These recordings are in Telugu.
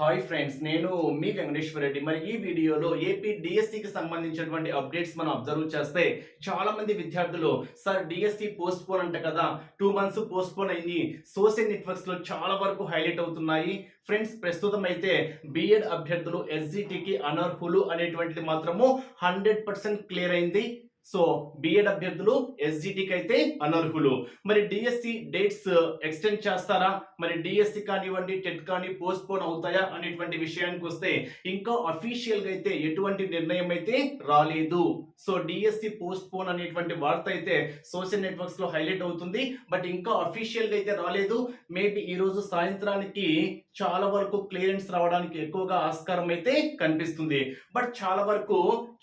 హాయ్ ఫ్రెండ్స్ నేను మీ వెంకటేశ్వర రెడ్డి. మరి ఈ వీడియోలో ఏపీ డిఎస్సికి సంబంధించినటువంటి అప్డేట్స్ మనం అబ్జర్వ్ చేస్తే చాలా మంది విద్యార్థులు సార్ డిఎస్సి పోస్ట్ పోన్ అంట కదా. టూ మంత్స్ పోస్ట్ పోన్ అయ్యి సోషల్ నెట్వర్క్స్లో చాలా వరకు హైలైట్ అవుతున్నాయి. ఫ్రెండ్స్ ప్రస్తుతం అయితే బిఎడ్ అభ్యర్థులు ఎస్జిటికి అనర్హులు అనేటువంటిది మాత్రము హండ్రెడ్ పర్సెంట్ క్లియర్ అయింది. సో బిఎడ్ అభ్యర్థులు ఎస్జిటికి అయితే అనర్హులు. మరి డిఎస్సి డేట్స్ ఎక్స్టెండ్ చేస్తారా? మరి డిఎస్సి కానివ్వండి టెట్ కానీ పోస్ట్ పోన్ అవుతాయా అనేటువంటి విషయానికి వస్తే ఇంకా అఫీషియల్గా అయితే ఎటువంటి నిర్ణయం అయితే రాలేదు. సో డిఎస్సి పోస్ట్ పోన్ అనేటువంటి వార్త అయితే సోషల్ నెట్వర్క్స్లో హైలైట్ అవుతుంది. బట్ ఇంకా అఫీషియల్గా అయితే రాలేదు. మేబీ ఈ రోజు సాయంత్రానికి చాలా వరకు క్లియరెన్స్ రావడానికి ఎక్కువగా ఆస్కారం అయితే కనిపిస్తుంది. బట్ చాలా వరకు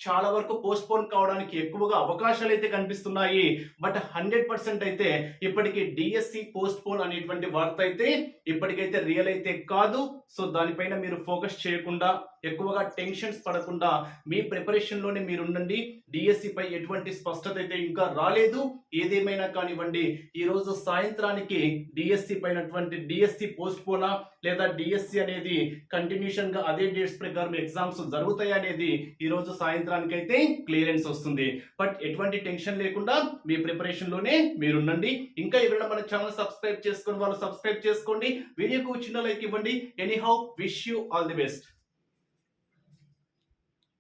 చాలా వరకు పోస్ట్ పోన్ కావడానికి ఎక్కువగా అవకాశాలు అయితే కనిపిస్తున్నాయి. బట్ హండ్రెడ్ పర్సెంట్ అయితే ఇప్పటికీ డిఎస్సి పోస్ట్ పోన్ అనేటువంటి వార్త అయితే ఇప్పటికైతే రియల్ అయితే కాదు. సో దానిపైన మీరు ఫోకస్ చేయకుండా ఎక్కువగా టెన్షన్స్ పడకుండా మీ ప్రిపరేషన్లోనే మీరు ఉండండి డిఎస్సి పై ఎటువంటి స్పష్టత అయితే ఇంకా రాలేదు. ఏదేమైనా కానివ్వండి ఈ రోజు సాయంత్రానికి డిఎస్సి పైనటువంటి డిఎస్సి పోస్ట్ పోనా లేదా డిఎస్సి అనేది కంటిన్యూషన్గా అదే డేట్స్ ప్రకారం ఎగ్జామ్స్ జరుగుతాయి అనేది ఈ రోజు సాయంత్రానికి అయితే క్లియరెన్స్ వస్తుంది. బట్ ఎటువంటి టెన్షన్ లేకుండా మీ ప్రిపరేషన్లోనే మీరుండండి. మీరు ఉండండి ఇంకా ఎవరైనా మన ఛానల్ సబ్స్క్రైబ్ చేసుకుని వాళ్ళు సబ్స్క్రైబ్ చేసుకోండి. వీడియోకు చిన్న లైక్ ఇవ్వండి. Anyhow wish you all the best